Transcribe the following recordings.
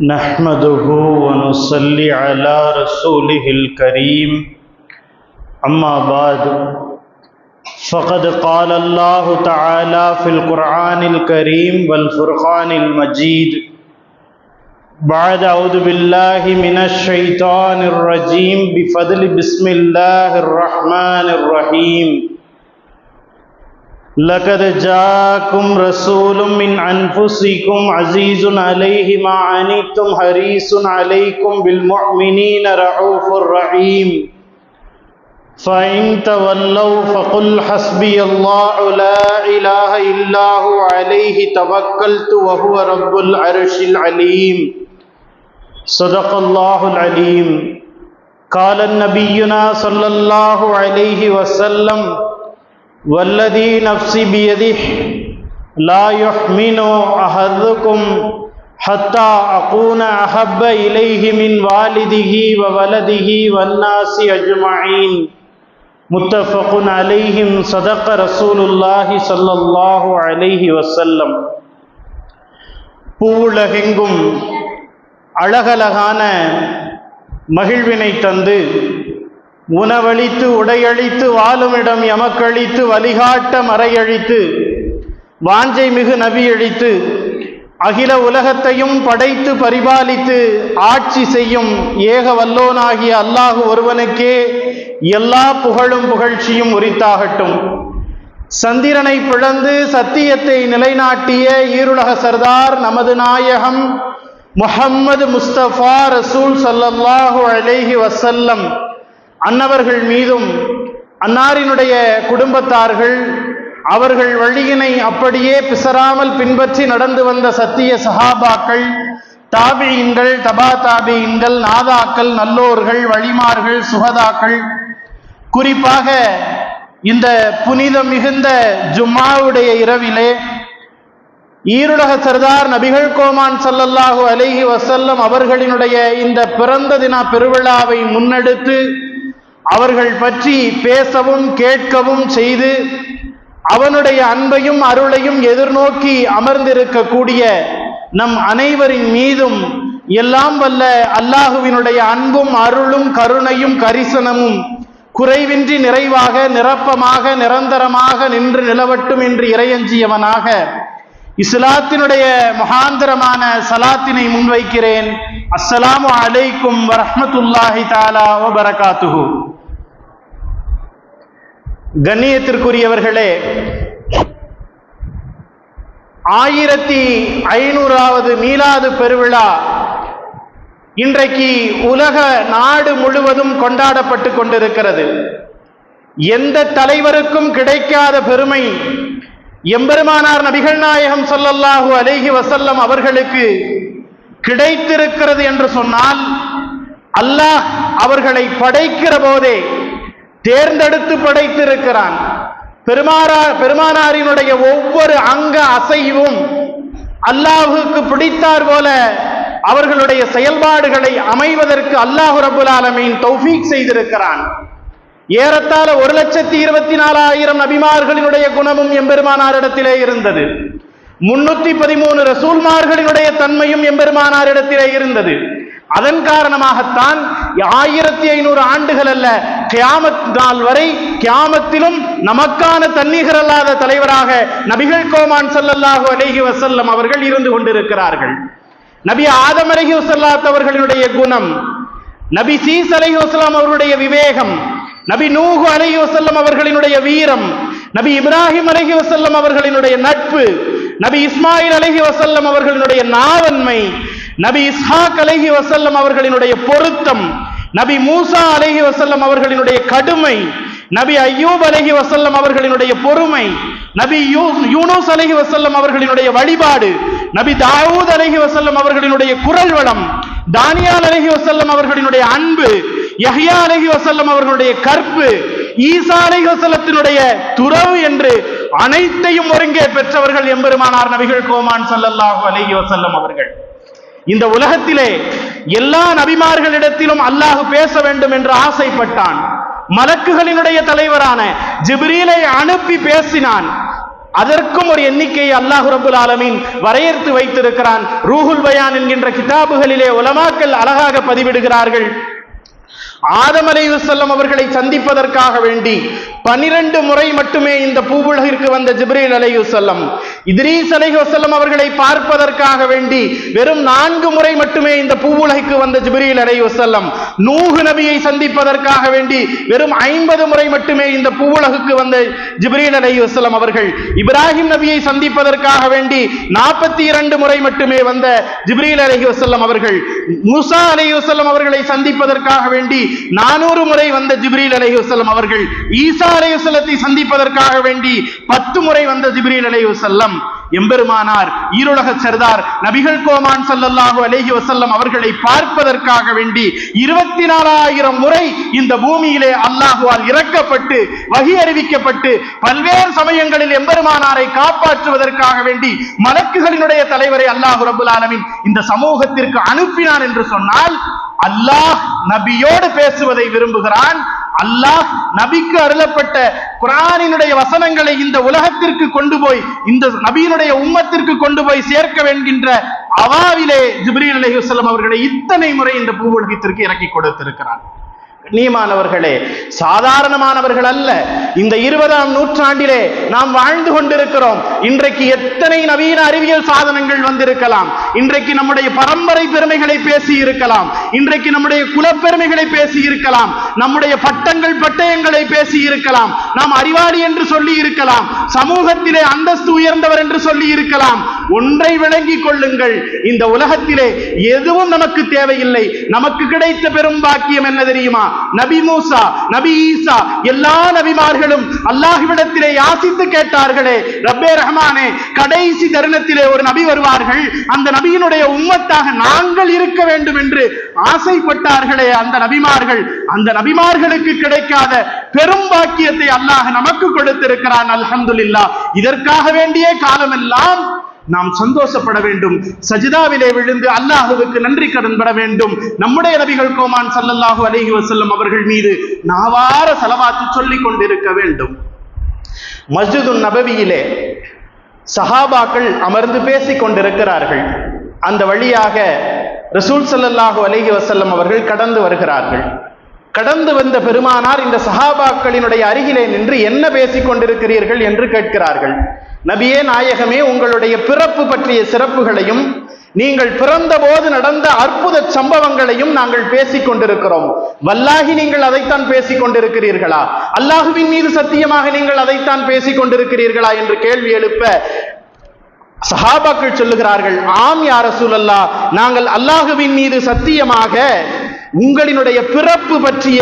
نحمده ونصلي على رسوله الكريم. أما بعد، فقد قال الله تعالى في القرآن الكريم والفرقان المجيد. بعد، أعوذ بالله من الشيطان الرجيم. بفضل بسم الله الرحمن الرحيم. لقد جاءكم رسول من أنفسكم عزيز عليه ما عنتم حريص عليكم بالمؤمنين رعوف رحيم فإن تولوا فقل حسبي الله لا إله إلا هو عليه توكلت وهو رب العرش العليم. صدق الله العليم. قال النبينا صلى الله عليه وسلم والذي نفسي بيده لا يحمن أحدكم حتى أكون أحب إليه من والده وولده والناس أجمعين متفق عليهم صدق رسول الله صلى الله عليه وسلم பூவுலகெங்கும் அழகழகான மகிழ்வினை தந்து உணவளித்து உடையழித்து வாழுமிடம் எமக்களித்து வழிகாட்ட மறையழித்து வாஞ்சை மிகு நபியழித்து அகில உலகத்தையும் படைத்து பரிபாலித்து ஆட்சி செய்யும் ஏக வல்லோனாகிய அல்லாஹு ஒருவனுக்கே எல்லா புகழும் புகழ்ச்சியும் உரித்தாகட்டும். சந்திரனை பிளந்து சத்தியத்தை நிலைநாட்டிய ஈருலக சர்தார் நமது நாயகம் முஹம்மது முஸ்தபா ரசூல் சல்லல்லாஹு அலேஹி வசல்லம் அன்னவர்கள் மீதும் அன்னாரினுடைய குடும்பத்தார்கள் அவர்கள் வழியினை அப்படியே பிசராமல் பின்பற்றி நடந்து வந்த சத்திய சஹாபாக்கள் தாபியின்கள் தபா தாபியின்கள் நாதாக்கள் நல்லோர்கள் வழிமார்கள் சுகதாக்கள். குறிப்பாக இந்த புனிதம் மிகுந்த ஜும்மாவுடைய இரவிலே ஈருலக சர்தார் நபிகள் கோமான் சல்லல்லாஹு அலிஹி வசல்லம் அவர்களினுடைய இந்த பிறந்த தின பெருவிழாவை முன்னெடுத்து அவர்கள் பற்றி பேசவும் கேட்கவும் செய்து அவனுடைய அன்பையும் அருளையும் எதிர்நோக்கி அமர்ந்திருக்கக்கூடிய நம் அனைவரின் மீதும் எல்லாம் வல்ல அல்லாஹுவினுடைய அன்பும் அருளும் கருணையும் கரிசனமும் குறைவின்றி நிறைவாக நிரப்பமாக நிரந்தரமாக நின்று நிலவட்டும் என்று இறையஞ்சியவனாக இஸ்லாத்தினுடைய மகாந்தரமான சலாத்தினை முன்வைக்கிறேன். அஸ்ஸலாமு அலைக்கும் வரஹமத்துல்லாஹி தாலா வரகாத்துஹூ கண்ணியத்திற்குரியவர்களே ஆயிரத்தி ஐநூறாவது மீலாது பெருவிழா இன்றைக்கு உலக நாடு முழுவதும் கொண்டாடப்பட்டு கொண்டிருக்கிறது. எந்த தலைவருக்கும் கிடைக்காத பெருமை எம்பெருமானார் நபிகள் நாயகம் சொல்லல்லாஹு அலேஹி வசல்லம் அவர்களுக்கு கிடைத்திருக்கிறது என்று சொன்னால் அல்லாஹ் அவர்களை படைக்கிற போதே தேர்ந்தெடுத்து படைத்திருக்கிறான். பெருமாறா பெருமானாரினுடைய ஒவ்வொரு அங்க அசைவும் அல்லாஹுக்கு பிடித்தார் போல அவர்களுடைய செயல்பாடுகளை அமைவதற்கு அல்லாஹு ரபுல் ஆலமீன் தௌஃபீக் செய்திருக்கிறான். ஏறத்தாழ ஒரு லட்சத்தி இருபத்தி நாலாயிரம் நபிமார்களினுடைய குணமும் எம்பெருமானாரிடத்திலே இருந்தது. முன்னூத்தி பதிமூணு ரசூல்மார்களினுடைய தன்மையும் எம்பெருமானாரிடத்திலே இருந்தது. அதன் காரணமாகத்தான் ஆயிரத்தி ஐநூறு ஆண்டுகள் அல்ல கியாமத் நாள் வரை கியாமத்திலும் நமக்கான தன்னிகர் அல்லாத தலைவராக நபிகள் கோமான் சல்லல்லாஹு அலேஹி வசல்லம் அவர்கள் இருந்து கொண்டிருக்கிறார்கள். நபி ஆதம் அலஹி வசல்லாத் அவர்களுடைய குணம் நபி சீஸ் அலஹி வசலாம் அவர்களுடைய விவேகம் நபி நூஹு அலஹி வசல்லம் அவர்களினுடைய வீரம் நபி இப்ராஹிம் அலஹி வசல்லம் அவர்களினுடைய நட்பு நபி இஸ்மாயில் அலஹி வசல்லம் அவர்களினுடைய நாவன்மை நபி இஸ்ஹாக் அலஹி வசல்லம் அவர்களினுடைய பொருத்தம் நபி மூசா அலஹி வசல்லம் அவர்களினுடைய கடுமை நபி ஐயூப் அலஹி வசல்லம் அவர்களினுடைய பொறுமை நபி யூனூஸ் அலஹி வசல்லம் அவர்களினுடைய வழிபாடு நபி தாவூத் அலஹி வசல்லம் அவர்களினுடைய குரல் வளம் தானியால் அலஹி வசல்லம் அவர்களினுடைய அன்பு யஹ்யா அலஹி வசல்லம் அவர்களுடைய கற்பு ஈசா அலஹி வசல்லத்தினுடைய துறவு என்று அனைத்தையும் ஒருங்கே பெற்றவர்கள் எம்பெருமானார் நபிகள் கோமான் சல்லல்லாஹு அலஹி வசல்லம் அவர்கள். இந்த உலகத்திலே எல்லா நபிமார்களிடத்திலும் அல்லாஹ் பேச வேண்டும் என்று ஆசைப்பட்டான். மலக்குகளினுடைய தலைவரான ஜிப்ரீலை அனுப்பி பேசினான். அதற்கும் ஒரு எண்ணிக்கையை அல்லாஹு ரபுல் ஆலமீன் வரையறுத்து வைத்திருக்கிறான். ரூஹுல் பயான் என்கின்ற கிதாபுகளிலே உலமாக்கள் அழகாக பதிவிடுகிறார்கள். ஆதம் அலையுசல்லம் அவர்களை சந்திப்பதற்காக வேண்டி பனிரெண்டு முறை மட்டுமே இந்த பூவுலகிற்கு வந்த ஜிப்ரீல் அலையுசல்லம் இத்ரீஸ் அலையுசல்லம் அவர்களை பார்ப்பதற்காக வேண்டி வெறும் நான்கு முறை மட்டுமே இந்த பூவுலகிற்கு வந்த ஜிப்ரீல் அலையுசல்லம் நூகு நபியை சந்திப்பதற்காக வேண்டி வெறும் ஐம்பது முறை மட்டுமே இந்த பூவுலகுக்கு வந்த ஜிப்ரீல் அலையுசல்லம் அவர்கள் இப்ராஹிம் நபியை சந்திப்பதற்காக வேண்டி நாற்பத்தி இரண்டு முறை மட்டுமே வந்த ஜிப்ரீல் அலையுசல்லம் அவர்கள். முசா அலையுசல்லம் அவர்களை சந்திப்பதற்காக வேண்டி நானூறு முறை வந்த ஜிப்ரீல் அலைஹுசல்லம் அவர்கள் ஈசா அலைஹுசல்லத்தை சந்திப்பதற்காக வேண்டி பத்து முறை வந்த ஜிப்ரீல் அலைஹுசல்லம் எம்பெருமானார் ஈருலக சர்தார் நபிகள் கோமான் சல்லல்லாஹு அலேஹி வசல்லம் அவர்களை பார்ப்பதற்காக வேண்டி இருபத்தி நாலாயிரம் முறை இந்த பூமியிலே அல்லாஹுவால் இறக்கப்பட்டு வகி அறிவிக்கப்பட்டு பல்வேறு சமயங்களில் எம்பெருமானாரை காப்பாற்றுவதற்காக வேண்டி மலக்குகளினுடைய தலைவரை அல்லாஹு ரபுல் ஆலமின் இந்த சமூகத்திற்கு அனுப்பினான் என்று சொன்னால் அல்லாஹ் நபியோடு பேசுவதை விரும்புகிறான். அல்லாஹ் நபிக்கு அருளப்பட்ட குரானினுடைய வசனங்களை இந்த உலகத்திற்கு கொண்டு போய் இந்த நபியினுடைய உம்மத்திற்கு கொண்டு போய் சேர்க்க வேண்கின்ற அவாவிலே ஜிப்ரீல் அலைஹிஸ்ஸலாம் அவர்களை இத்தனை முறை இந்த பூவுலகத்திற்கு இறக்கி கொடுத்திருக்கிறான். கண்ணியமானவர்களே சாதாரணமானவர்கள் அல்ல இந்த இருபதாம் நூற்றாண்டிலே நாம் வாழ்ந்து கொண்டிருக்கிறோம். இன்றைக்கு எத்தனை நவீன அறிவியல் சாதனங்கள் வந்திருக்கலாம். இன்றைக்கு நம்முடைய பரம்பரை பெருமைகளை பேசி இருக்கலாம். இன்றைக்கு நம்முடைய குலப்பெருமைகளை பேசி இருக்கலாம். நம்முடைய பட்டங்கள் பட்டயங்களை பேசி இருக்கலாம். நாம் அறிவாளி என்று சொல்லி இருக்கலாம். சமூகத்திலே அந்தஸ்து உயர்ந்தவர் என்று சொல்லி இருக்கலாம். ஒன்றை விளங்கிக் கொள்ளுங்கள். இந்த உலகத்திலே எதுவும் நமக்கு தேவையில்லை. நமக்கு கிடைத்த பெரும் பாக்கியம் என்ன தெரியுமா? நபி மூசா நபி ஈசா எல்லா நபிமார்களும் அல்லாஹ்விடத்திலே யாசித்து கேட்டார்களே ரப்பே ரஹ்மானே கடைசி தருணத்திலே ஒரு நபி வருவார்கள். அந்த நபியினுடைய உம்மத்தாக நாங்கள் இருக்க வேண்டும் என்று ஆசைப்பட்டார்களே அந்த நபிமார்கள். அந்த நபிமார்களுக்கு கிடைக்காத பெரும் பாக்கியத்தை அல்லாஹ் நமக்கு கொடுத்திருக்கிறான். அல்ஹம்துல்லா இதற்காக வேண்டிய காலமெல்லாம் நாம் சந்தோஷப்பட வேண்டும். சஜிதாவிலே விழுந்து அல்லாஹுவுக்கு நன்றி கடன் பட வேண்டும். நம்முடைய நபிகள் கோமான் சல்லல்லாஹு அலஹி வசல்லம் அவர்கள் மீது நாவார செலவாத்து சொல்லிக் கொண்டிருக்க வேண்டும். மஸ்ஜிதுன் நபவியிலே சஹாபாக்கள் அமர்ந்து பேசிக் கொண்டிருக்கிறார்கள். அந்த வழியாக ரசூல் சல்லல்லாஹு அலஹி வசல்லம் அவர்கள் கடந்து வருகிறார்கள். கடந்து வந்த பெருமானார் இந்த சஹாபாக்களினுடைய அருகிலே நின்று என்ன பேசிக் கொண்டிருக்கிறீர்கள் என்று கேட்கிறார்கள். நபியே நாயகமே உங்களுடைய பிறப்பு பற்றிய சிறப்புகளையும் நீங்கள் பிறந்தபோது நடந்த அற்புத சம்பவங்களையும் நாங்கள் பேசிக் கொண்டிருக்கிறோம் வல்லாகி நீங்கள் அதைத்தான் பேசிக் கொண்டிருக்கிறீர்களா அல்லாஹுவின் மீது சத்தியமாக நீங்கள் அதைத்தான் பேசிக் கொண்டிருக்கிறீர்களா என்று கேள்வி எழுப்ப சஹாபாக்கள் சொல்லுகிறார்கள் ஆம் யார சூழல்லா நாங்கள் அல்லாஹுவின் மீது சத்தியமாக உங்களினுடைய பிறப்பு பற்றிய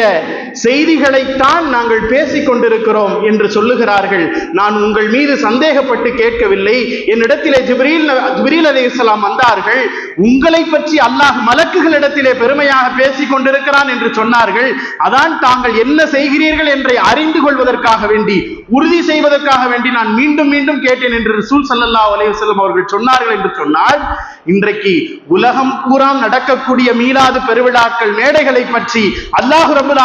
செய்திகளைத்தான் நாங்கள் பேசிக் கொண்டிருக்கிறோம் என்று சொல்லுகிறார்கள். நான் உங்கள் மீது சந்தேகப்பட்டு கேட்கவில்லை. என்னிடத்திலே ஜிப்ரீல் ஜிப்ரீல் அலைஹிஸ்ஸலாம் வந்தார்கள். உங்களை பற்றி அல்லாஹ் மலக்குகளிடத்திலே பெருமையாக பேசிக் கொண்டிருக்கிறான் என்று சொன்னார்கள். அதான் தாங்கள் என்ன செய்கிறீர்கள் என்றை அறிந்து கொள்வதற்காக வேண்டி உறுதி செய்வதற்காக வேண்டி நான் மீண்டும் மீண்டும் கேட்டேன் என்று ரசூல் ஸல்லல்லாஹு அலையுசல்லம் அவர்கள் சொன்னார்கள் என்று சொன்னால் இன்றைக்கு உலகம் பூராம் நடக்கக்கூடிய மீளாது பெருவிழாக்கள் மேடைகளை பற்றி அல்லாஹு ரபுல்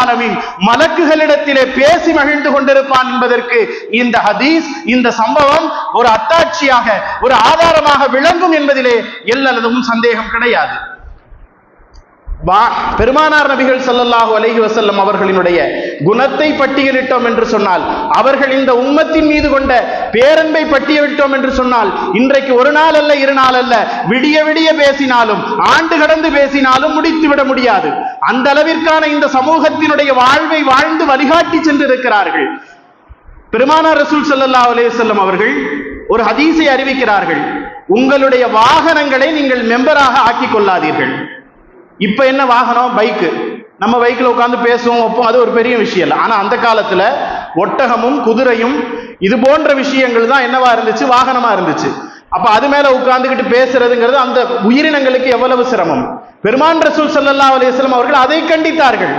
மலக்குகளிடத்திலே பேசி மகிழ்ந்து கொண்டிருப்பான் என்பதற்கு இந்த ஹதீஸ் இந்த சம்பவம் ஒரு அத்தாட்சியாக ஒரு ஆதாரமாக விளங்கும் என்பதிலே எல்லதும் சந்தேகம் கிடையாது. வா- பெருமானார் நபிகள் சல்லல்லாஹு அலஹி வசல்லம் அவர்களினுடைய குணத்தை பட்டியலிட்டோம் என்று சொன்னால் அவர்கள் இந்த உம்மத்தின் மீது கொண்ட பேரன்பை பட்டியலிட்டோம் என்று சொன்னால் இன்றைக்கு ஒரு நாள் அல்ல இரு நாள் அல்ல விடிய விடிய பேசினாலும் ஆண்டு கடந்து பேசினாலும் முடித்து விட முடியாது. அந்த அளவிற்கான இந்த சமூகத்தினுடைய வாழ்வை வாழ்ந்து வழிகாட்டி சென்றிருக்கிறார்கள். பெருமானார் ரசூல் ஸல்லல்லாஹு அலேசல்லம் அவர்கள் ஒரு ஹதீஸை அறிவிக்கிறார்கள். உங்களுடைய வாகனங்களை நீங்கள் மெம்பராக ஆக்கிக் கொள்ளாதீர்கள். இப்போ என்ன வாகனம்? பைக்கு நம்ம பைக்கில் உட்காந்து பேசுவோம் வைப்போம் அது ஒரு பெரிய விஷயம் இல்லை. ஆனால் அந்த காலத்தில் ஒட்டகமும் குதிரையும் இது போன்ற விஷயங்கள் தான் என்னவா இருந்துச்சு? வாகனமாக இருந்துச்சு. அப்போ அது மேலே உட்காந்துக்கிட்டு பேசுறதுங்கிறது அந்த உயிரினங்களுக்கு எவ்வளவு சிரமம்? பெருமான் ரசூல் சல்லா அலைஹி அவர்கள் அதை கண்டித்தார்கள்.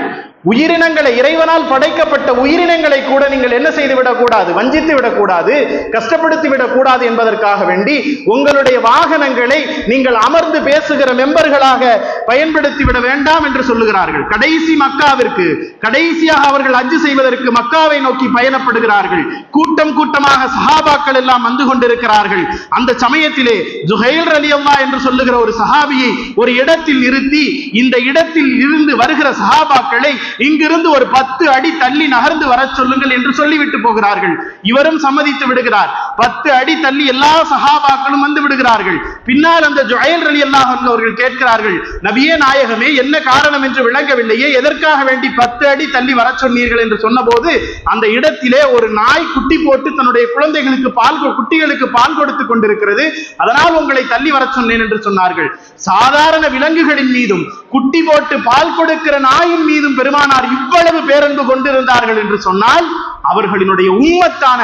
உயிரினங்களை இறைவனால் படைக்கப்பட்ட உயிரினங்களை கூட நீங்கள் என்ன செய்து விடக்கூடாது வஞ்சித்து விடக்கூடாது கஷ்டப்படுத்தி விடக்கூடாது என்பதற்காக வேண்டி உங்களுடைய வாகனங்களை நீங்கள் அமர்ந்து பேசுகிற மெம்பர்களாக பயன்படுத்தி விட வேண்டாம் என்று சொல்லுகிறார்கள். கடைசி மக்காவிற்கு கடைசியாக அவர்கள் அஞ்சு செய்வதற்கு மக்காவை நோக்கி பயணப்படுகிறார்கள். கூட்டம் கூட்டமாக சஹாபாக்கள் எல்லாம் வந்து கொண்டிருக்கிறார்கள். அந்த சமயத்திலே ஜுஹைல் அலி அல்லா என்று சொல்லுகிற ஒரு சஹாபியை ஒரு இடத்தில் நிறுத்தி இந்த இடத்தில் இருந்து வருகிற சஹாபாக்களை இங்கிருந்து ஒரு பத்து அடி தள்ளி நகர்ந்து வர சொல்லுங்கள் என்று சொல்லிவிட்டு போகிறார்கள். இவரும் சம்மதித்து விடுகிறார். பத்து அடி தள்ளி எல்லா சகாபாக்களும் வந்து விடுகிறார்கள். பின்னால் அந்த ஜுஹைல் அலி அல்லாஹ் அவர்கள் கேட்கிறார்கள் நபியே நாயகமே என்ன காரணம் என்று விளங்கவில்லையே? எதற்காக வேண்டி பத்து அடி தள்ளி வர சொன்னீர்கள்? என்று சொன்னபோது அந்த இடத்திலே ஒரு நாய் குட்டி போட்டு தன்னுடைய குழந்தைகளுக்கு பால் குட்டிகளுக்கு பால் கொடுத்து கொண்டிருக்கிறது. அதனால் உங்களை தள்ளி வர சொன்னேன் என்று சொன்னார்கள். சாதாரண விலங்குகளின் மீதும் குட்டி போட்டு பால் கொடுக்கிற நாயின் மீதும் பெருமாள் பெருமானார் இவ்வளவு பேரன்பு கொண்டிருந்தார்கள் என்று சொன்னால் அவர்களினுடைய உம்மத்தான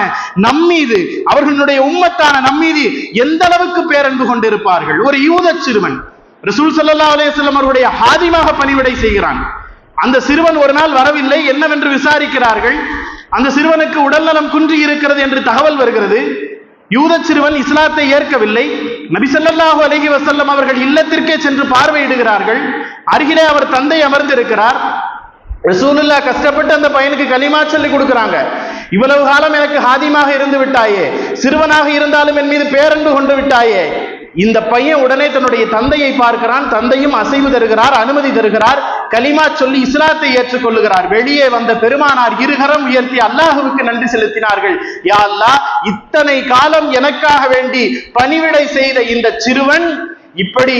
நம்மீது அவர்களுடைய உம்மத்தான நம்மீது எந்த அளவுக்கு பேரன்பு கொண்டிருப்பார்கள்? ஒரு யூத சிறுவன் ரசூல் சல்லா அலேஸ்லம் அவருடைய ஹாதிமாக பணிவிடை செய்கிறான். அந்த சிறுவன் ஒரு நாள் வரவில்லை என்னவென்று விசாரிக்கிறார்கள்? அந்த சிறுவனுக்கு உடல்நலம் குன்றி இருக்கிறது என்று தகவல் வருகிறது. யூத சிறுவன் இஸ்லாத்தை ஏற்கவில்லை. நபிசல்லாஹு அலஹி வசல்லம் அவர்கள் இல்லத்திற்கே சென்று பார்வையிடுகிறார்கள். அருகிலே அவர் தந்தை அமர்ந்திருக்கிறார். ரசூலுல்லா கஷ்டப்பட்டு அந்த பையனுக்கு கலிமா சொல்லி கொடுக்கறாங்க. இவ்வளவு காலம் எனக்கு ஹாதிமாக இருந்து விட்டாயே சிறுவனாக இருந்தாலும் என் மீது பேரன்பு கொண்டு விட்டாயே. இந்த பையன் உடனே தன்னுடைய தந்தையை பார்க்கிறான் தந்தையும் அசைவு தருகிறார் அனுமதி தருகிறார் கலிமா சொல்லி இஸ்லாத்தை ஏற்றுக்கொள்ளுகிறார். வெளியே வந்த பெருமானார் இருகரம் உயர்த்தி அல்லாஹுவுக்கு நன்றி செலுத்தினார்கள். யா இத்தனை காலம் எனக்காக வேண்டி பணிவிடை செய்த இந்த சிறுவன் இப்படி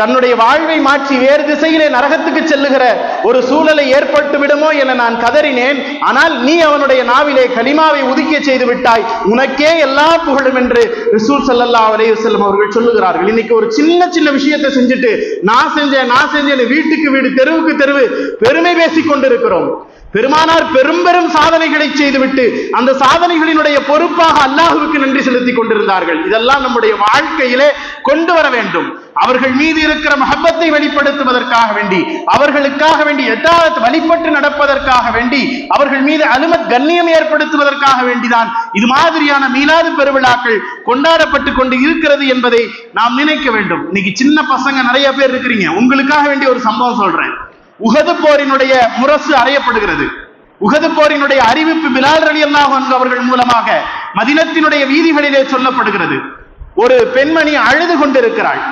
தன்னுடைய வாழ்வை மாற்றி வேறு திசையிலே நரகத்துக்கு செல்லுகிற ஒரு சூழலை ஏற்பட்டு விடுமோ என நான் கதறினேன். ஆனால் நீ அவனுடைய நாவிலே கலிமாவை உதிக்க செய்து விட்டாய். உனக்கே எல்லா புகழும் என்று ரிசூல் சல்லல்லா அலைஹி அவர்கள் சொல்லுகிறார்கள். இன்னைக்கு ஒரு சின்ன சின்ன விஷயத்தை செஞ்சுட்டு நான் செஞ்சேன் நான் செஞ்சேன் வீட்டுக்கு வீடு தெருவுக்கு தெருவு பெருமை பேசிக் கொண்டிருக்கிறோம். பெருமானார் பெரும்பெரும் சாதனைகளை செய்துவிட்டு அந்த சாதனைகளினுடைய பொறுப்பாக அல்லாஹுவுக்கு நன்றி செலுத்திக் கொண்டிருந்தார்கள். இதெல்லாம் நம்முடைய வாழ்க்கையிலே கொண்டு வர வேண்டும். அவர்கள் மீது இருக்கிற மஹப்பத்தை வெளிப்படுத்துவதற்காக வேண்டி அவர்களுக்காக வேண்டி எட்டாவது வழிபட்டு நடப்பதற்காக வேண்டி அவர்கள் மீது அலுமத் கண்ணியம் ஏற்படுத்துவதற்காக வேண்டிதான் இது மாதிரியான மீளாது பெருவிழாக்கள் கொண்டாடப்பட்டு கொண்டு இருக்கிறது என்பதை நாம் நினைக்க வேண்டும். இன்னைக்கு சின்ன பசங்க நிறைய பேர் இருக்கிறீங்க. உங்களுக்காக வேண்டிய ஒரு சம்பவம் சொல்றேன். உகது போரினுடைய முரசு அறையப்படுகிறது. உகது போரினுடைய அறிவிப்பு பிலால் ரலி அல்லாஹ் அவர்கள் மூலமாக மதினத்தினுடைய வீதிகளிலே சொல்லப்படுகிறது. ஒரு பெண்மணி அழுது கொண்டிருக்கிறாள்.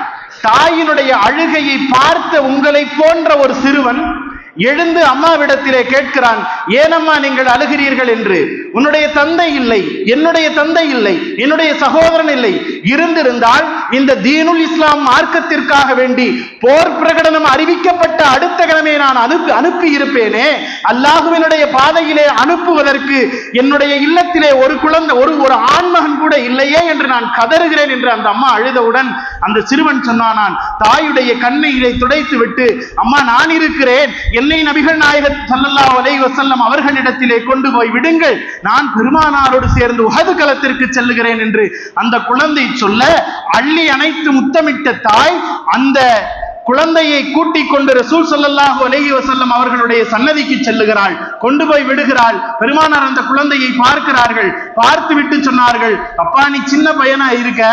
தாயினுடைய அழுகையை பார்த்த உங்களை போன்ற ஒரு சிறுவன் எழுந்து அம்மாவிடத்திலே கேட்கிறான் ஏனம்மா நீங்கள் அழுகிறீர்கள்? என்று. உன்னுடைய தந்தை இல்லை என்னுடைய தந்தை இல்லை என்னுடைய சகோதரன் இல்லை இருந்திருந்தால் இந்த தீனுல் இஸ்லாம் மார்க்கத்திற்காக வேண்டி போர் பிரகடனம் அறிவிக்கப்பட்ட அடுத்த கிழமை நான் அனுப்பி அனுப்பி இருப்பேனே. அல்லாஹுவினுடைய பாதையிலே அனுப்புவதற்கு என்னுடைய இல்லத்திலே ஒரு குழந்தை ஒரு ஒரு ஆண்மகன் கூட இல்லையே என்று நான் கதறுகிறேன் என்று அந்த அம்மா அழுதவுடன் அந்த சிறுவன் சொன்னானான் தாயுடைய கண்ணீரை துடைத்து விட்டு அம்மா நான் இருக்கிறேன். என்னை நபிகள் நாயகர் சல்லல்லா அலை வசல்லம் அவர்களிடத்திலே கொண்டு போய் விடுங்கள். நான் பெருமானாரோடு சேர்ந்து உஹது களத்திற்கு செல்லுகிறேன் என்று அந்த குழந்தை சொல்ல அள்ளி அணைத்து முத்தமிட்ட தாய் அந்த குழந்தையை கூட்டிக் கொண்டு ரசூல் ஸல்லல்லாஹு அலஹி வசல்லம் அவர்களுடைய சன்னதிக்கு செல்லுகிறாள். கொண்டு போய் விடுகிறாள். பெருமானார் அந்த குழந்தையை பார்க்கிறார்கள். பார்த்து விட்டு சொன்னார்கள். அப்பா நீ சின்ன பையனா இருக்க?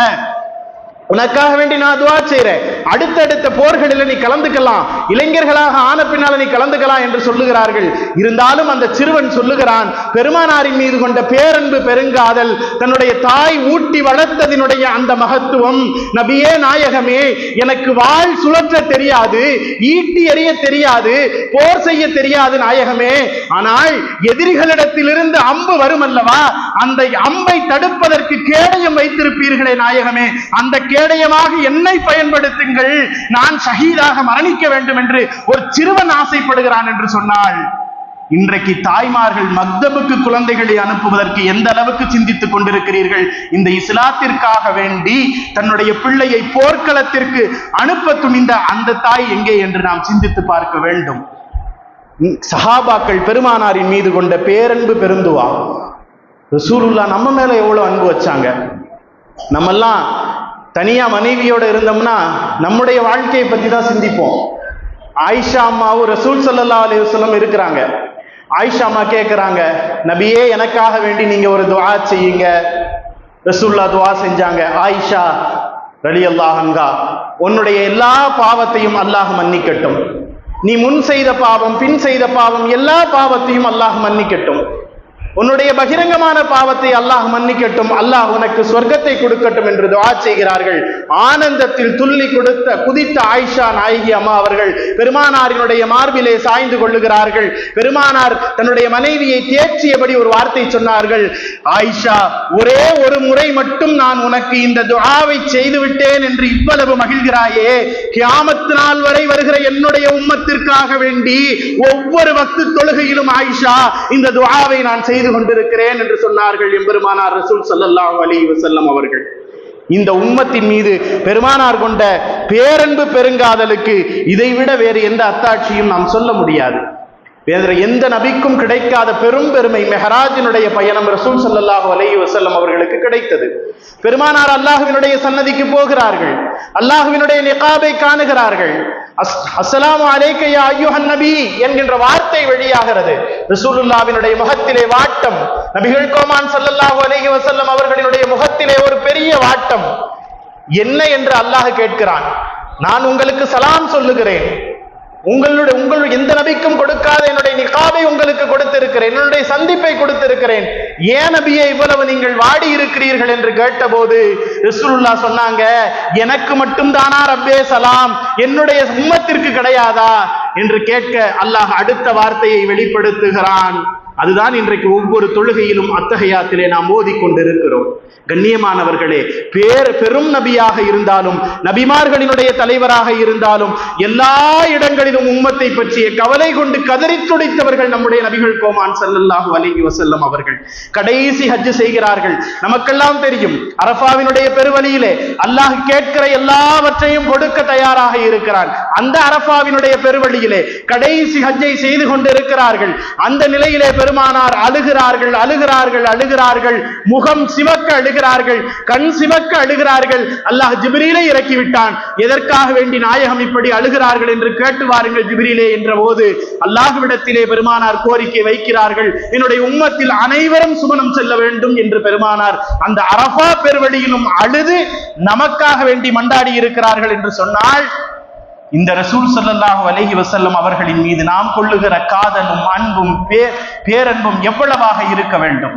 உனக்காக வேண்டி நான் துவா செய்கிறேன் அடுத்தடுத்த போர்களில் நீ கலந்துக்கலாம். இளைஞர்களாக ஆன பின்னால நீ கலந்துக்கலாம் என்று சொல்லுகிறார்கள். இருந்தாலும் அந்த சிறுவன் சொல்லுகிறான் பெருமானாரின் மீது கொண்ட பேரன்பு பெருங்காதல் தன்னுடைய தாய் ஊட்டி வளர்த்ததினுடைய அந்த மகத்துவம் நபியே நாயகமே எனக்கு வாழ் சுழற்ற தெரியாது ஈட்டி எறிய தெரியாது போர் செய்ய தெரியாது நாயகமே. ஆனால் எதிரிகளிடத்திலிருந்து அம்பு வரும் அல்லவா அந்த அம்பை தடுப்பதற்கு கேடயம் வைத்திருப்பீர்களே நாயகமே. அந்த கே கேடயமாக என்னை பயன்படுத்துங்கள். நான் ஷஹீதாக மரணிக்க வேண்டும் என்று ஒரு சிறுவன் ஆசைப்படுகிறான் என்று சொன்னாள் இன்றைக்கு தாய்மார்கள் மக்தபுக்கு குழந்தைகளை அனுப்புவதற்கு எந்த அளவுக்கு சிந்தித்துக் கொண்டிருக்கிறீர்கள்? இந்த இஸ்லாத்திற்காக வேண்டி தன்னுடைய பிள்ளையை போர்க்களத்திற்கு அனுப்ப துணிந்த அந்த தாய் எங்கே என்று நாம் சிந்தித்து பார்க்க வேண்டும். சஹாபாக்கள் பெருமானாரின் மீது கொண்ட பேரன்பு பெருந்துவா? ரசூலுல்லா நம்ம மேல எவ்வளவு அன்பு வச்சாங்க? நம்மெல்லாம் தனியா மனைவியோட இருந்தோம்னா நம்முடைய வாழ்க்கையை பத்தி தான் சிந்திப்போம். ஆயிஷா அம்மாவும் ரசூல் சல்லா அலைஹி இருக்கிறாங்க. ஆயிஷா அம்மா கேட்குறாங்க நபியே எனக்காக வேண்டி நீங்க ஒரு துவா செய்யுங்க. ரசூல்லா துவா செஞ்சாங்க. ஆயிஷா ரலி அல்லாஹங்கா உன்னுடைய எல்லா பாவத்தையும் அல்லாஹ் மன்னிக்கட்டும். நீ முன் செய்த பாவம் பின் செய்த பாவம் எல்லா பாவத்தையும் அல்லாஹ் மன்னிக்கட்டும். உன்னுடைய பகிரங்கமான பாவத்தை அல்லாஹ் மன்னிக்கட்டும். அல்லாஹ் உனக்கு சொர்க்கத்தை கொடுக்கட்டும் என்று துவா செய்கிறார்கள். ஆனந்தத்தில் துள்ளி கொடுத்த குதித்த ஆயிஷா நாயகி அம்மா அவர்கள் பெருமானாரினுடைய மார்பிலே சாய்ந்து கொள்ளுகிறார்கள். பெருமானார் தன்னுடைய மனைவியை தேர்ச்சியபடி ஒரு வார்த்தை சொன்னார்கள். ஆயிஷா ஒரே ஒரு முறை மட்டும் நான் உனக்கு இந்த துவாவை செய்து விட்டேன் என்று இவ்வளவு மகிழ்கிறாயே. கியாமத்து நாள் வரை வருகிற என்னுடைய உம்மத்திற்காக வேண்டி ஒவ்வொரு வக்து தொழுகையிலும் ஆயிஷா இந்த துவாவை நான் செய்து கொண்டிருக்கிறேன் என்று சொன்னார்கள் எம்பெருமானார் ரசூல் ஸல்லல்லாஹு அலி வசல்லம் அவர்கள். இந்த உம்மத்தின் மீது பெருமானார் கொண்ட பேரன்பு பெருங்காதலுக்கு இதைவிட வேறு எந்த அத்தாட்சியும் நாம் சொல்ல முடியாது. வேறு எந்த நபிக்கும் கிடைக்காத பெரும் பெருமை மெஹராஜினுடைய பயணம் ரசூல் சல்லாஹு அலைஹி வசல்லம் அவர்களுக்கு கிடைத்தது. பெருமானார் அல்லாஹுவினுடைய சன்னதிக்கு போகிறார்கள். அல்லாஹுவினுடைய நிகாபை காணுகிறார்கள். அஸ் அலேக்கையா ஐயோஹன் நபி என்கின்ற வார்த்தை வெளியாகிறது ரசூலுல்லாவினுடைய முகத்திலே வாட்டம். நபிகள் கோமான் சல்லல்லாஹு அலைஹி வசல்லம் அவர்களினுடைய முகத்திலே ஒரு பெரிய வாட்டம். என்ன என்று அல்லாஹ் கேட்கிறான். நான் உங்களுக்கு சலாம் சொல்லுகிறேன். உங்களுடைய உங்களுடைய எந்த நபிக்கும் கொடுக்காத என்னுடைய நிகாபை உங்களுக்கு கொடுத்திருக்கிறேன். என்னுடைய சந்திப்பை கொடுத்திருக்கிறேன். ஏன் நபியை இவ்வளவு நீங்கள் வாடி இருக்கிறீர்கள் என்று கேட்டபோது ரிசுல்லா சொன்னாங்க எனக்கு மட்டும் தானா ரப்பே சலாம்? என்னுடைய உம்மத்திற்கு கிடையாதா? என்று கேட்க அல்லாஹ் அடுத்த வார்த்தையை வெளிப்படுத்துகிறான். அதுதான் இன்றைக்கு ஒவ்வொரு தொழுகையிலும் அத்தகையாத்திலே நாம் ஓதிக்கொண்டிருக்கிறோம். கண்ணியமானவர்களே பேர் பெரும் நபியாக இருந்தாலும் நபிமார்களினுடைய தலைவராக இருந்தாலும் எல்லா இடங்களிலும் உம்மத்தை பற்றிய கவலை கொண்டு கதறி துடைத்தவர்கள் நம்முடைய நபிகள் கோமான் சல்லல்லாஹு அலிஹி வசல்லம் அவர்கள். கடைசி ஹஜ் செய்கிறார்கள். நமக்கெல்லாம் தெரியும் அரபாவினுடைய பெருவழியிலே அல்லாஹ் கேட்கிற எல்லாவற்றையும் கொடுக்க தயாராக இருக்கிறான். அந்த அரபாவினுடைய பெருவழியிலே கடைசி ஹஜ்ஜை செய்து கொண்டிருக்கிறார்கள். அந்த நிலையிலே பெரு பெருமானார் அழுகிறார்கள் அழுகிறார்கள் அழுகிறார்கள். முகம் சிவக்க அழுகிறார்கள் கண் சிவக்க அழுகிறார்கள். அல்லாஹ் ஜிப்ரீலை இறக்கிவிட்டான். எதற்காக வேண்டி நாயகம் இப்படி அழுகிறார்கள் என்று கேட்டு வாருங்கள் ஜிப்ரீலே என்ற போது. அல்லாஹ்விடத்திலே பெருமானார் கோரிக்கை வைக்கிறார்கள். என்னுடைய உம்மத்தில் அனைவரும் சுமனம் செல்ல வேண்டும் என்று பெருமானார் அந்த அரபா பெருவழியிலும் அழுது நமக்காக வேண்டி மண்டாடி இருக்கிறார்கள் என்று சொன்னால் இந்த ரசூல் ஸல்லல்லாஹு அலஹி வசல்லம் அவர்களின் மீது நாம் கொள்ளுகிற காதலும் அன்பும் பே- பேரன்பும் எவ்வளவாக இருக்க வேண்டும்?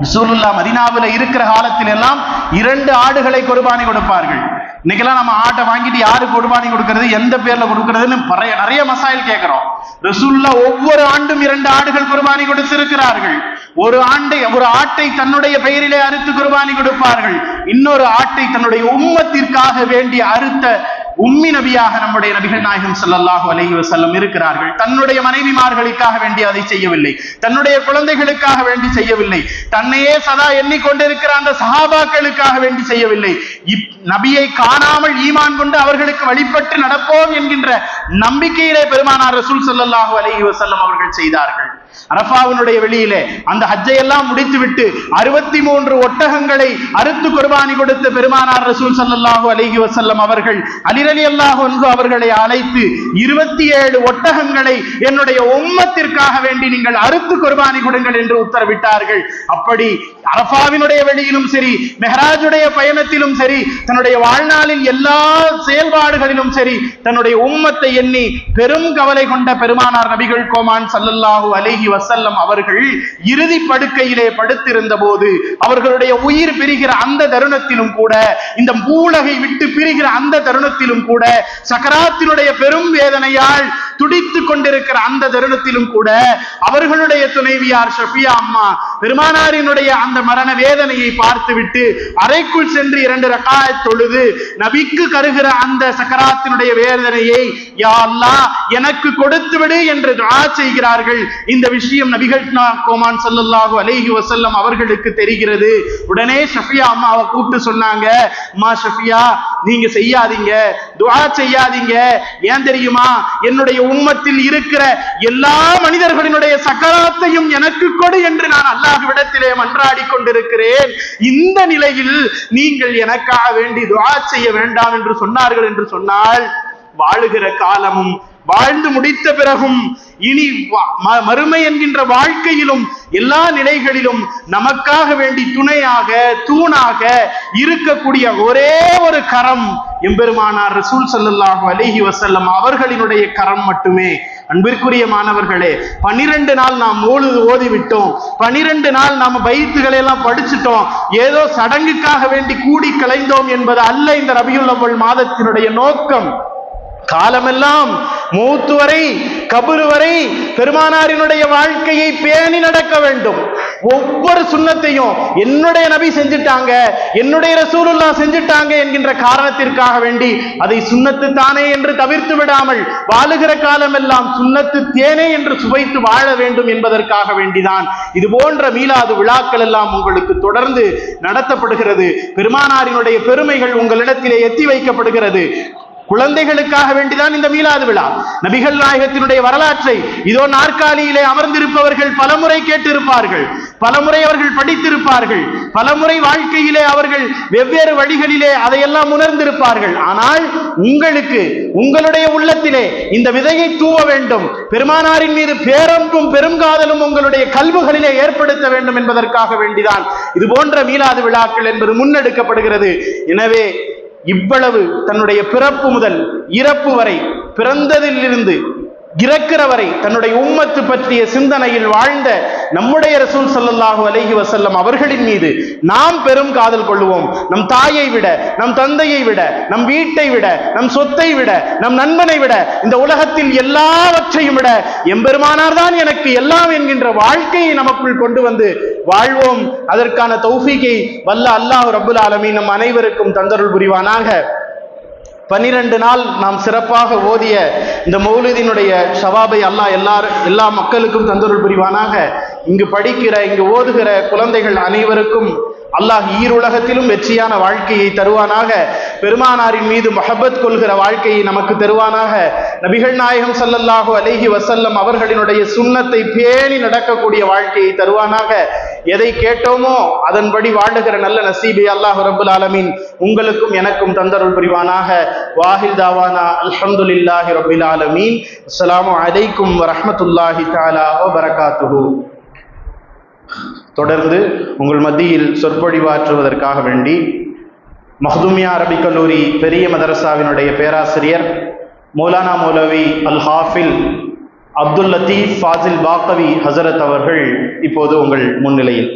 ரசூலுல்லா மதினாவில் இருக்கிற காலத்தில் எல்லாம் இரண்டு ஆடுகளை குர்பானி கொடுப்பார்கள். இன்னைக்கெல்லாம் நம்ம ஆட்டை வாங்கிட்டு யாரு குர்பானி கொடுக்கறது எந்த பேர்ல கொடுக்கறதுன்னு நிறைய நிறைய மசாயில் கேட்கிறோம் ரசூல்லா ஒவ்வொரு ஆண்டும் இரண்டு ஆடுகள் குர்பானி கொடுத்திருக்கிறார்கள். ஒரு ஆண்டை ஒரு ஆட்டை தன்னுடைய பெயரிலே அறுத்து குர்பானி கொடுப்பார்கள். இன்னொரு ஆட்டை தன்னுடைய உம்மத்திற்காக வேண்டி அறுத்த உம்மி நபியாக நம்முடைய நபிகள் நாயகம் ஸல்லல்லாஹு அலஹி வசல்லம் இருக்கிறார்கள். தன்னுடைய மனைவிமார்களுக்காக வேண்டி அதை செய்யவில்லை. தன்னுடைய குழந்தைகளுக்காக வேண்டி செய்யவில்லை. தன்னையே சதா எண்ணிக்கொண்டிருக்கிற அந்த சஹாபாக்களுக்காக வேண்டி செய்யவில்லை. இப் நபியை காணாமல் ஈமான் கொண்டு அவர்களுக்கு வழிபட்டு நடப்போம் என்கின்ற நம்பிக்கையிலே பெருமானார் ரசூல் ஸல்லல்லாஹு அலஹி வசல்லம் அவர்கள் செய்தார்கள். அரஃபாவினுடைய வெளியிலே அந்த ஹஜ்ஜை எல்லாம் முடித்துவிட்டு அறுபத்தி மூன்று ஒட்டகங்களை அறுத்து குர்பானி கொடுத்த பெருமானார் ரசூல் சல்லாஹூ அலிஹி வசல்லம் அவர்கள் அலிரலி அல்லாஹ் ஒன்று அவர்களை அழைத்து இருபத்தி ஏழு ஒட்டகங்களை என்னுடைய உம்மத்திற்காக வேண்டி நீங்கள் அறுத்து குர்பானி கொடுங்கள் என்று உத்தரவிட்டார்கள். அப்படி அரஃபாவினுடைய வெளியிலும் சரி மெஹராஜுடைய பயணத்திலும் சரி தன்னுடைய வாழ்நாளில் எல்லா செயல்பாடுகளிலும் சரி தன்னுடைய உம்மத்தை எண்ணி பெரும் கவலை கொண்ட பெருமானார் நபிகள் கோமான் சல்லல்லாஹூ அலிஹி வசல்லம் அவர்கள் இறுதி படுக்கையிலே படுத்திருந்த போது அவர்களுடைய உயிர் பிரிகிற அந்த தருணத்திலும் கூட இந்த பூலகை விட்டு பிரிகிற அந்த தருணத்திலும் கூட சக்கராத்தினுடைய பெரும் வேதனையால் துடித்துக் கொண்டிருக்கிற அந்த தருணத்திலும் கூட அவர்களுடைய துணைவியார் ஷபியா அம்மா பெருமானாரினுடைய அந்த மரண வேதனையை பார்த்துவிட்டு அறைக்குள் சென்று இரண்டு ரகாயத் தொழுது நபிக்கு கருகிற அந்த சக்கராத்தினுடைய வேதனையை யா அல்லாஹ் எனக்கு கொடுத்து விடு என்று துவா செய்கிறார்கள். இந்த விஷயம் நபிகள் கோமான் சல்லல்லாஹு அலைஹி வசல்லம் அவர்களுக்கு தெரிகிறது. உடனே ஷஃபியா அம்மாவை கூப்பிட்டு சொன்னாங்க அம்மா ஷஃபியா நீங்க செய்யாதீங்க. துவா செய்யாதீங்க. ஏன் தெரியுமா? என்னுடைய உம்மத்தில் இருக்கிற எல்லா மனிதர்களினுடைய சகலத்தையும் எனக்கு கொடு என்று நான் அல்லாஹ்விடத்திலே மன்றாடி கொண்டிருக்கிறேன். இந்த நிலையில் நீங்கள் எனக்காக வேண்டி துவா செய்ய வேண்டாம் என்று சொன்னார்கள் என்று சொன்னால் வாழுகிற காலமும் வாழ்ந்து முடித்த பிறகும் இனி வா- ம- மறுமை என்கின்ற வாழ்க்கையிலும் எல்லா நிலைகளிலும் நமக்காக வேண்டி துணையாக தூணாக இருக்கக்கூடிய ஒரே ஒரு கரம் எம்பெருமானார் ரசூல் சல்லாஹு அலைஹி வசல்லம் அவர்களினுடைய கரம் மட்டுமே. அன்பிற்குரிய மாணவர்களே பனிரெண்டு நாள் நாம் ஓடு ஓதி விட்டோம் பனிரெண்டு நாள் நாம பயிற்சிகளை எல்லாம் படிச்சுட்டோம் ஏதோ சடங்குக்காக வேண்டி கூடி கலைந்தோம் என்பது அல்ல இந்த ரபியுல் மாதத்தினுடைய நோக்கம். காலமெல்லாம் மூத்து வரை கபுரு வரை பெருமானாரினுடைய வாழ்க்கையை பேணி நடக்க வேண்டும். ஒவ்வொரு சுண்ணத்தையும் என்னுடைய நபி செஞ்சுட்டாங்க என்னுடைய ரசூலுல்லா செஞ்சுட்டாங்க என்கின்ற காரணத்திற்காக வேண்டி அதை சுண்ணத்து தானே என்று தவிர்த்து விடாமல் வாழுகிற காலமெல்லாம் சுண்ணத்து தேனே என்று சுவைத்து வாழ வேண்டும் என்பதற்காக வேண்டிதான். இது போன்ற மீளாது விழாக்கள் எல்லாம் உங்களுக்கு தொடர்ந்து நடத்தப்படுகிறது. பெருமானாரினுடைய பெருமைகள் உங்களிடத்திலே எத்தி வைக்கப்படுகிறது. குழந்தைகளுக்காக வேண்டிதான் இந்த மீலாது விழா. நபிகள் நாயகத்தினுடைய வரலாற்றை இதோ நாற்காலியிலே அமர்ந்திருப்பவர்கள் பலமுறை கேட்டிருப்பார்கள். பலமுறை அவர்கள் படித்திருப்பார்கள். பலமுறை வாழ்க்கையிலே அவர்கள் வெவ்வேறு வழிகளிலே அதையெல்லாம் உணர்ந்திருப்பார்கள். ஆனால் உங்களுக்கு உங்களுடைய உள்ளத்திலே இந்த விதையை தூவ வேண்டும். பெருமானாரின் மீது பேரம்பும் பெருங்காதலும் உங்களுடைய கல்வுகளிலே ஏற்படுத்த வேண்டும் என்பதற்காக வேண்டிதான். இது போன்ற மீலாது விழாக்கள் என்பது முன்னெடுக்கப்படுகிறது. எனவே இவ்வளவு தன்னுடைய பிறப்பு முதல் இறப்பு வரை பிறந்ததிலிருந்து இறக்கிற வரை தன்னுடைய உம்மத்து பற்றிய சிந்தனையில் வாழ்ந்த நம்முடைய ரசூல் சல்லாஹு அலஹி வசல்லம் அவர்களின் மீது நாம் பெரும் காதல் கொள்வோம் நம் தாயை விட நம் தந்தையை விட நம் வீட்டை விட நம் சொத்தை விட நம் நண்பனை விட இந்த உலகத்தில் எல்லாவற்றையும் விட எம்பெருமானார் தான் எனக்கு எல்லாம் என்கின்ற வாழ்க்கையை நமக்குள் கொண்டு வந்து வாழ்வோம். அதற்கான தௌஃபீகை வல்ல அல்லாஹ் ரபுல் ஆலமி நம் அனைவருக்கும் தந்தருள் புரிவானாக. பன்னிரண்டு நாள் நாம் சிறப்பாக ஓதிய இந்த மௌலிதினுடைய ஷவாபை அல்லாஹ் எல்லார் எல்லா மக்களுக்கும் தந்தருள் புரிவானாக. இங்கு படிக்கிற இங்கு ஓதுகிற குழந்தைகள் அனைவருக்கும் அல்லாஹ் ஈருலகத்திலும் வெற்றியான வாழ்க்கையை தருவானாக. பெருமானாரின் மீது மொஹபத் கொள்கிற வாழ்க்கையை நமக்கு தருவானாக. நபிகள் நாயகம் சல்லல்லாஹு அலைஹி வசல்லம் அவர்களினுடைய சுண்ணத்தை பேணி நடக்கக்கூடிய வாழ்க்கையை தருவானாக. எதை கேட்டோமோ அதன்படி வாழுகிற நல்ல நசீபை அல்லாஹ் ரபுல் ஆலமின் உங்களுக்கும் எனக்கும் தந்தருள் புரிவானாக. வாஹில் தாவானா அல்ஹம்துலில்லாஹி ரபுல் ஆலமீன். அஸ்லாம் அலைக்கும் வரமத்துல்லாஹி தாலா வ தொடர்ந்து உங்கள் மத்தியில் சொற்பொழிவாற்றுவதற்காக வேண்டி மஹதுமியா அரபிக் கல்லூரி பெரிய மதரசாவினுடைய பேராசிரியர் மௌலானா மௌலவி அல் ஹாஃபில் அப்துல் லத்தீப் ஃபாசில் பாக்கவி ஹசரத் அவர்கள் இப்போது உங்கள் முன்னிலையில்.